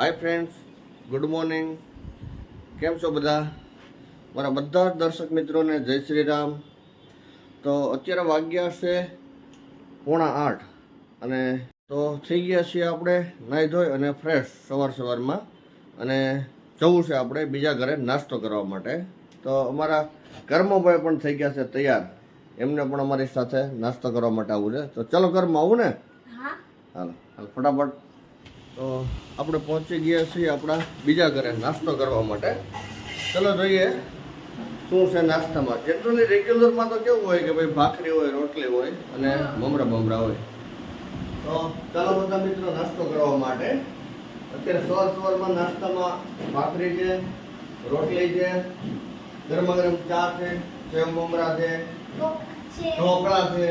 Hi friends good morning કેમ છો બધા? મારા બધા જ દર્શક મિત્રોને જય શ્રી રામ. તો અત્યારે વાગ્યા છે પોણા આઠ અને તો થઈ ગયા છીએ આપણે નાહી ધોઈ અને ફ્રેશ સવાર સવારમાં અને જવું છે આપણે બીજા ઘરે નાસ્તો કરવા માટે. તો અમારા કર્મભાઈ પણ થઈ ગયા છે તૈયાર. એમને પણ અમારી સાથે નાસ્તો કરવા માટે આવવું છે. તો ચલો કર્મ આવું ને? હા. હાલો હાલ ફટાફટ. તો આપણે પહોંચી ગયા છીએ આપણા બીજા ઘરે નાસ્તો કરવા માટે. ચલો જોઈએ શું છે નાસ્તામાં. જનરલી રેગ્યુલરમાં તો કેવું હોય કે ભાઈ ભાખરી હોય, રોટલી હોય અને મમરા બમરા હોય. તો ચાલો બધા મિત્રો નાસ્તો કરવા માટે. અત્યારે સવાર સવારમાં નાસ્તામાં ભાખરી છે, રોટલી છે ગરમા ગરમ ચા છે સેવ મમરા છે, ઢોકળા છે,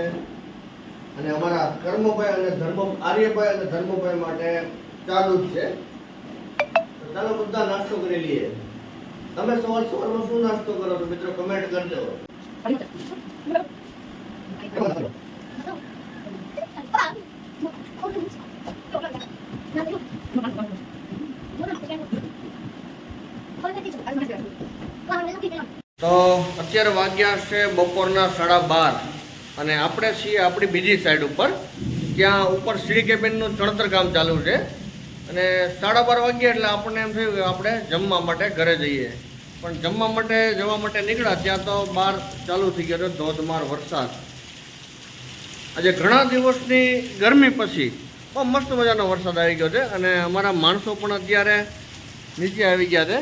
અને અમારા કર્મભાઈ અને ધર્મ આર્યભાઈ અને ધર્મભાઈ માટે ચાલુ જ છે. ચાલો બધા નાસ્તો કરી લઈએ. તમે સવાર સવારમાં શું નાસ્તો કરો છો મિત્રો? કમેન્ટ કરજો. તો અત્યારે વાગ્યા છે બપોરના સાડા બાર. અને આપણે છીએ આપણી બીજી સાઈડ ઉપર, ત્યાં ઉપર સીડી કેબિનનું ચણતર કામ ચાલુ છે. અને સાડા બાર વાગ્યા એટલે આપણને એમ થયું કે આપણે જમવા માટે ઘરે જઈએ. પણ જમવા માટે, જવા માટે નીકળ્યા ત્યાં તો બહાર ચાલુ થઈ ગયો ધોધમાર વરસાદ. આજે ઘણા દિવસની ગરમી પછી બહુ મસ્ત મજાનો વરસાદ આવી ગયો છે અને અમારા માણસો પણ અત્યારે નીચે આવી ગયા છે.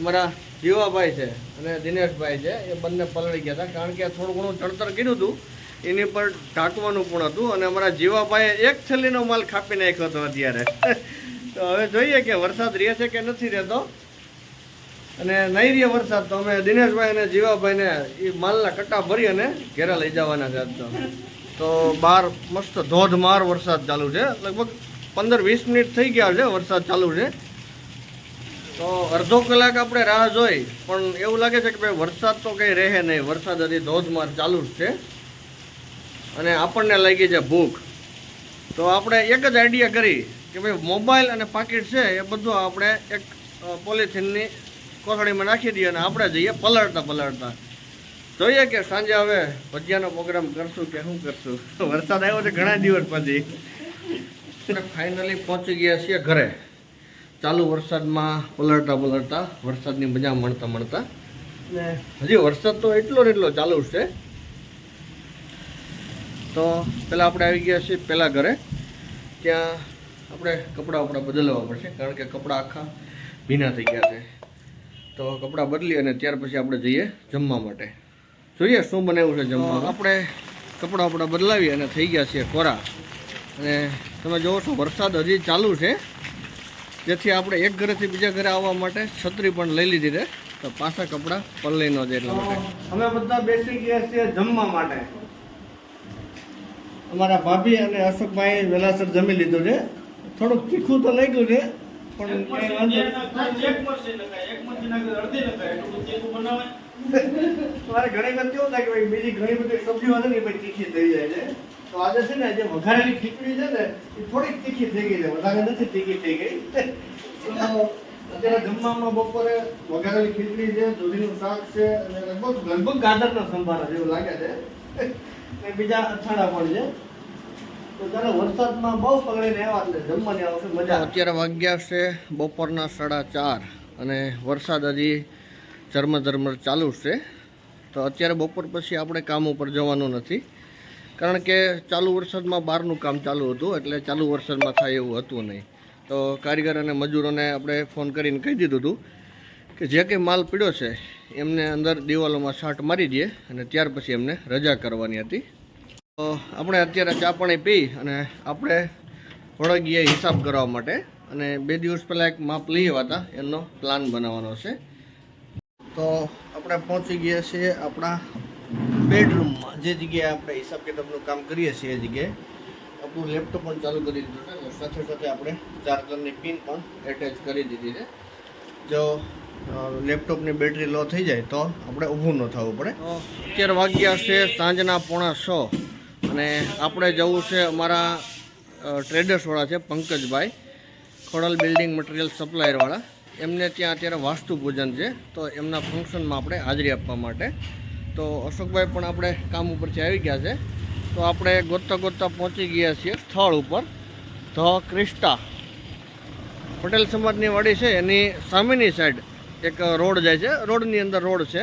અમારા જીવાભાઈ છે અને દિનેશભાઈ છે, એ બંને પલળી ગયા હતા. કારણ કે થોડું ઘણું ચણતર કીધું હતું. એની પર ઢાંકવાનું પણ હતું અને અમારા જીવાભાઈએ એક થેલીનો માલ ખાપી નાખ્યો હતો અત્યારે. તો હવે જોઈએ કે વરસાદ રહે છે કે નથી રહેતો. અને નહીં રહે વરસાદ તો અમે દિનેશભાઈ અને જીવાભાઈને એ માલના કટ્ટા ભરી અને ઘેરા લઈ જવાના છે તો. બહાર મસ્ત ધોધમાર વરસાદ ચાલુ છે. લગભગ પંદર વીસ મિનિટ થઈ ગયા છે વરસાદ ચાલુ છે. તો અડધો કલાક આપણે રાહ જોઈ. પણ એવું લાગે છે કે ભાઈ વરસાદ તો કંઈ રહે નહીં. વરસાદ હજી ધોધમાર ચાલુ જ છે. અને આપણને લાગી છે ભૂખ. તો આપણે એક જ આઈડિયા કરી કે ભાઈ મોબાઈલ અને પાકીટ છે એ બધું આપણે એક પોલિથીનની કોથળીમાં નાખી દઈએ અને આપણે જઈએ પલળતા પલળતા. જોઈએ કે સાંજે હવે ભજીયાનો પ્રોગ્રામ કરશું કે શું કરશું. વરસાદ આવ્યો છે ઘણા દિવસ પછી. ફાઇનલી પહોંચી ગયા છીએ ઘરે. ચાલુ વરસાદમાં પલળતા પલળતા વરસાદની મજા મળતા મળતા ને હજી વરસાદ તો એટલો ને એટલો ચાલુ છે. તો પહેલાં આપણે આવી ગયા છીએ પહેલાં ઘરે. ત્યાં આપણે કપડાં વપડા બદલવા પડશે કારણ કે કપડાં આખા ભીના થઈ ગયા છે. તો કપડાં બદલી અને ત્યાર પછી આપણે જઈએ જમવા માટે. જોઈએ શું બનાવ્યું છે જમવા આપણે કપડાં વપડા બદલાવી અને થઈ ગયા છીએ કોરા. અને તમે જુઓ છો વરસાદ હજી ચાલુ છે. જેથી આપણે એક ઘરેથી બીજા ઘરે આવવા માટે છત્રી પણ લઈ લીધી છે. તો પાછા કપડાં પલળી ન જાય એટલા માટે. અમે બધા બેસી ગયા છીએ જમવા માટે. અમારા ભાભી અને અશોકભાઈ વેલાસર જમી લીધું છે. થોડુંક તીખું તો લાગ્યું છે પણ મારે ઘણી વખત કેવું થાય કે બીજી ઘણી બધી સબ્જીઓ છે ને એ તીખી થઈ જાય છે. તો આજે છે ને જે વઘારેલી ખીચડી છે ને એ થોડીક તીખી થઈ ગઈ છે. વધારે નથી તીખી થઈ ગઈ. અત્યારે જમવામાં બપોરે વઘારેલી ખીચડી છે દૂધીનું શાક છે અને લગભગ લગભગ ગાજરના સંભારા જેવું લાગે છે. બીજા અથાણા પણ છે. તો ચાલો વરસાદમાં બહુ પકડીને આવ્યા એટલે જમવાની આવશે મજા અત્યારે વાગ્યા છે બપોરના સાડા ચાર અને વરસાદ હજી ઝરમર ચાલુ છે. તો અત્યારે બપોર પછી આપણે કામ ઉપર જવાનું નથી. કારણ કે ચાલુ વરસાદમાં બહારનું કામ ચાલુ હતું એટલે ચાલુ વરસાદમાં થાય એવું હતું નહીં. તો કારીગર અને મજૂરોને આપણે ફોન કરીને કહી દીધું હતું કે જે કંઈ માલ પીડ્યો છે એમને અંદર દિવાલોમાં શાટ મારી દઈએ અને ત્યાર પછી એમને રજા કરવાની હતી. તો આપણે અત્યારે ચા પાણી પી અને આપણે વળગીએ હિસાબ કરવા માટે અને બે દિવસ પહેલાં એક માપ લઈ આવ્યા હતા. એમનો પ્લાન બનાવવાનો છે. તો આપણે પહોંચી ગયા છીએ આપણા બેડરૂમમાં. જે જગ્યાએ આપણે હિસાબ કિતાબનું કામ કરીએ છીએ એ જગ્યાએ. આપણું લેપટોપ પણ ચાલુ કરી દીધું છે. સાથે સાથે આપણે ચાર્જરની પિન પણ એટેચ કરી દીધી છે. જો લેપટોપની બેટરી લો થઈ જાય તો આપણે ઊભું ન થવું પડે. અત્યાર વાગ્યા છે સાંજના પોણા છ અને આપણે જવું છે અમારા ટ્રેડર્સવાળા છે પંકજભાઈ ખોડલ બિલ્ડિંગ મટીરિયલ સપ્લાયરવાળા એમને ત્યાં અત્યારે વાસ્તુ પૂજન છે તો એમના ફંક્શનમાં આપણે હાજરી આપવા માટે. તો અશોકભાઈ પણ આપણે કામ ઉપરથી આવી ગયા છે. તો આપણે ગોતતા ગોતતા પહોંચી ગયા છીએ સ્થળ ઉપર. The Crysta. પટેલ સમાજની વાડી છે એની સામેની સાઈડ એક રોડ જાય છે. રોડની અંદર રોડ છે.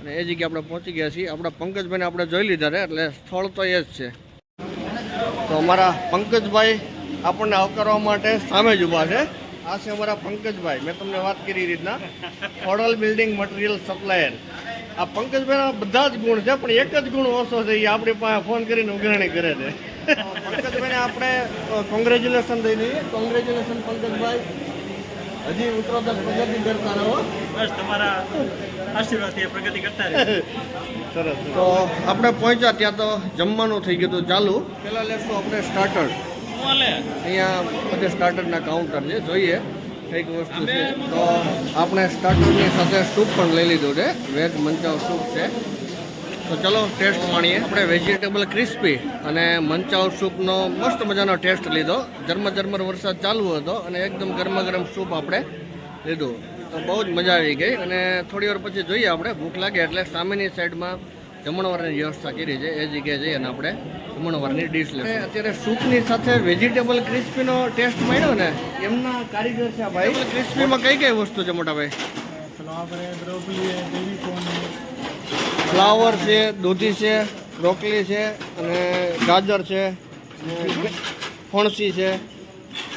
અને એ જગ્યાએ આપણે પહોંચી ગયા છીએ. આપણા પંકજભાઈને આપણે જોઈ લીધા છે, એટલે સ્થળ તો એ જ છે. તો અમારા પંકજભાઈ આપણને આવકારવા માટે સામે જ ઊભા છે. આ છે અમારા પંકજભાઈ. મેં તમને વાત કરી રીતના. ઓડલ બિલ્ડિંગ મટીરિયલ સપ્લાયર આ પંકજભાઈના બધા જ ગુણ છે, પણ એક જ ગુણ ઓછો છે એ આપણી પાસે ફોન કરીને ઉઘરાણી કરે છે. પંકજભાઈને આપણે કોંગ્રેચ્યુલેશન દઈ દઈએ કોંગ્રેચ્યુલેશન પંકજભાઈ. હજી ઉત્તરોત્તર પ્રગતિ કરતા રહો. બસ તમારા આશીર્વાદથી એ પ્રગતિ કરતા રહે. સરસ તો આપણે પહોંચ્યા ત્યાં તો જમવાનું થઈ ગયું હતું ચાલુ. પહેલાં લેશું આપણે સ્ટાર્ટર અહીંયા બધે સ્ટાર્ટરના કાઉન્ટર છે જોઈએ. કંઈક વસ્તુ છે. તો આપણે સ્ટાર્ટરની સાથે સૂપ પણ લઈ લીધું છે. વેજ મંચાવ સૂપ છે. તો ચલો ટેસ્ટ માણીએ. આપણે વેજીટેબલ ક્રિસ્પી અને મંચાવ સૂપનો મસ્ત મજાનો ટેસ્ટ લીધો. ઝરમર ઝરમર વરસાદ ચાલુ હતો અને એકદમ ગરમા ગરમ સૂપ આપણે લીધું. તો બહુ જ મજા આવી ગઈ અને થોડી વાર પછી જોઈએ આપણે. ભૂખ લાગે એટલે સામેની સાઈડમાં જમણવારની વ્યવસ્થા કરી છે. એ જગ્યાએ જઈએ અને આપણે જમણવારની ડીશ લઈએ અત્યારે સૂપની સાથે વેજીટેબલ ક્રિસ્પીનો ટેસ્ટ મળ્યો ને એમના કારીગર છે ભાઈ. ક્રિસ્પીમાં કઈ કઈ વસ્તુ છે મોટા ભાઈ? ફ્લાવર છે, દૂધી છે, બ્રોકલી છે અને ગાજર છે, ફણસી છે.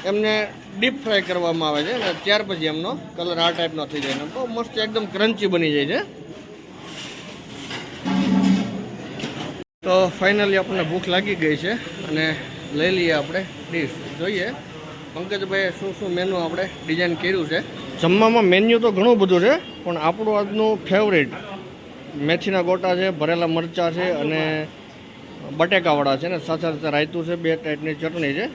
એમને ડીપ ફ્રાય કરવામાં આવે છે અને ત્યાર પછી એમનો કલર આ ટાઈપનો થઈ જાય બહુ મસ્ત એકદમ ક્રન્ચી બની જાય છે. તો ફાઇનલી આપણને ભૂખ લાગી ગઈ છે અને લઈ લઈએ આપણે ડીશ જોઈએ પંકજભાઈએ શું શું મેનુ આપણે ડિઝાઇન કર્યું છે. જમવામાં મેન્યુ તો ઘણું બધું છે, પણ આપણું આજનું ફેવરેટ મેથીના ગોટા છે, ભરેલા મરચાં છે અને બટેકાવાળા છે ને સાથે સાથે રાયતું છે, બે ટાઈપની ચટણી છે.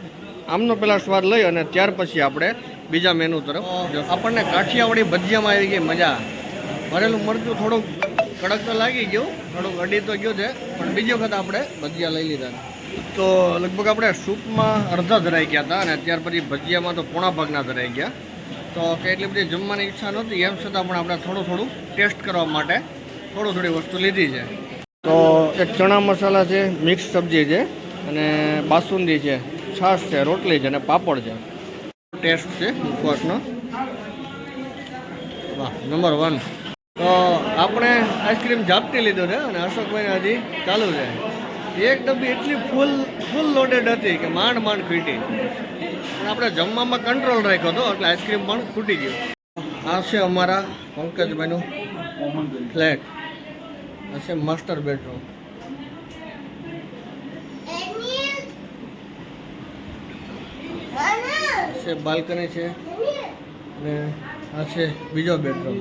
આમનો પહેલાં સ્વાદ લઈ અને ત્યાર પછી આપણે બીજા મેનુ તરફ. આપણને કાઠિયાવાડી ભજીયામાં આવી ગઈ મજા. ભરેલું મરચું થોડુંક કડક તો લાગી ગયું, થોડુંક અડી તો ગયું છે, પણ બીજી વખત આપણે ભજીયા લઈ લીધા તો લગભગ આપણે સૂપમાં અડધા ધરાઈ ગયા હતા અને ત્યાર પછી ભજીયામાં તો પોણા ભાગના ધરાઈ ગયા. તો કે એટલી બધી જમવાની ઈચ્છા નહોતી, એમ છતાં પણ આપણે થોડું થોડું ટેસ્ટ કરવા માટે થોડું થોડી વસ્તુ લીધી છે. તો એક ચણા મસાલા છે મિક્સ સબ્જી છે અને બાસુંદી છે છાશ છે રોટલી છે અને પાપડ છે. ટેસ્ટ છે ઉપવાસનો. વાહ નંબર વન. તો આપણે આઈસ્ક્રીમ ઝાપટી લીધો છે અને અશોકભાઈને હજી ચાલુ છે. એક ડબ્બી એટલી ફૂલ ફૂલ લોડેડ હતી કે માંડ માંડ ખૂટી પણ આપણે જમવામાં કંટ્રોલ રાખ્યો હતો એટલે આઈસ્ક્રીમ પણ ખૂટી ગયું. આ છે અમારા પંકજભાઈનું ફ્લેટ છે માસ્ટર બેડરૂમ છે બાલ્કની છે. અને આ છે બીજો બેડરૂમ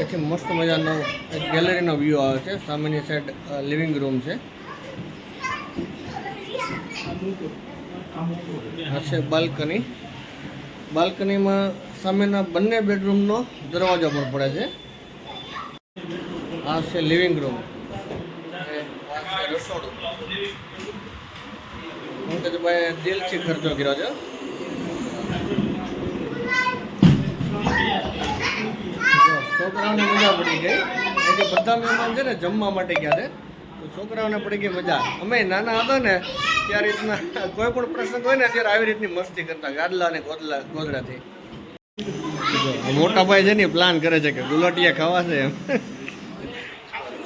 એથી મસ્ત મજાનો એક ગેલેરીનો વ્યૂ આવે છે. સામેની સાઈડ લિવિંગ રૂમ છે. આ છે બાલ્કની બાલ્કનીમાં સામેના બંને બેડરૂમનો દરવાજો પણ પડે છે. આ છે લિવિંગ રૂમ હું રસોડું પંકજભાઈ દિલથી ખર્ચો કર્યો છે. છોકરાઓને મજા પડી ગઈ. કારણ બધા મહેમાન છે ને જમવા માટે ગયા છે. તો છોકરાઓને પડી ગઈ મજા. અમે નાના હતા ને, ત્યારે રીતના કોઈ પણ પ્રસંગ હોય ને, ત્યારે આવી રીતની મસ્તી કરતા, ગાદલા અને ગોદલા, ગોદડાથી. મોટા ભાઈ છે ને પ્લાન કરે છે કે ગુલાટિયા ખાવા છે એમ.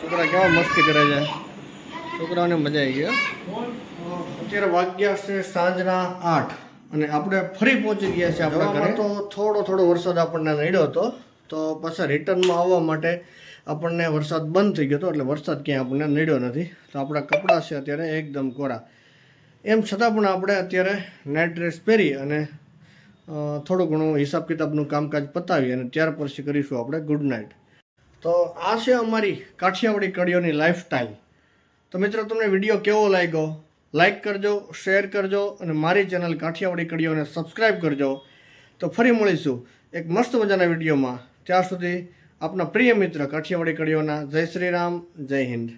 છોકરા કેવા મસ્તી કરે છે. છોકરાઓને મજા આવી ગયો અત્યારે વાગ્યા છે સાંજના આઠ અને આપણે ફરી પહોંચી ગયા છે આપણા ઘરે. તો થોડો થોડો વરસાદ આપણને નડ્યો હતો તો પાછા રિટર્નમાં આવવા માટે આપણને વરસાદ બંધ થઈ ગયો હતો એટલે વરસાદ ક્યાંય આપણને નડ્યો નથી. તો આપણા કપડાં છે અત્યારે એકદમ કોરા. એમ છતાં પણ આપણે અત્યારે નાઇટ ડ્રેસ પહેરી અને થોડું ઘણું હિસાબ કિતાબનું કામકાજ પતાવી અને ત્યાર પછી કરીશું આપણે ગુડ નાઇટ તો આ છે અમારી કાઠિયાવાડી કડીઓની લાઈફસ્ટાઈલ તો મિત્રો, તમને વીડિયો કેવો લાગ્યો? લાઈક કરજો શેર કરજો અને મારી ચેનલ કાઠિયાવાડી કડીઓને સબસ્ક્રાઈબ કરજો. તો ફરી મળીશું એક મસ્ત મજાના વિડીયોમાં. ત્યાં સુધી આપના પ્રિય મિત્ર કાઠિયાવાડી કડીઓના જય શ્રી રામ, જય હિન્દ.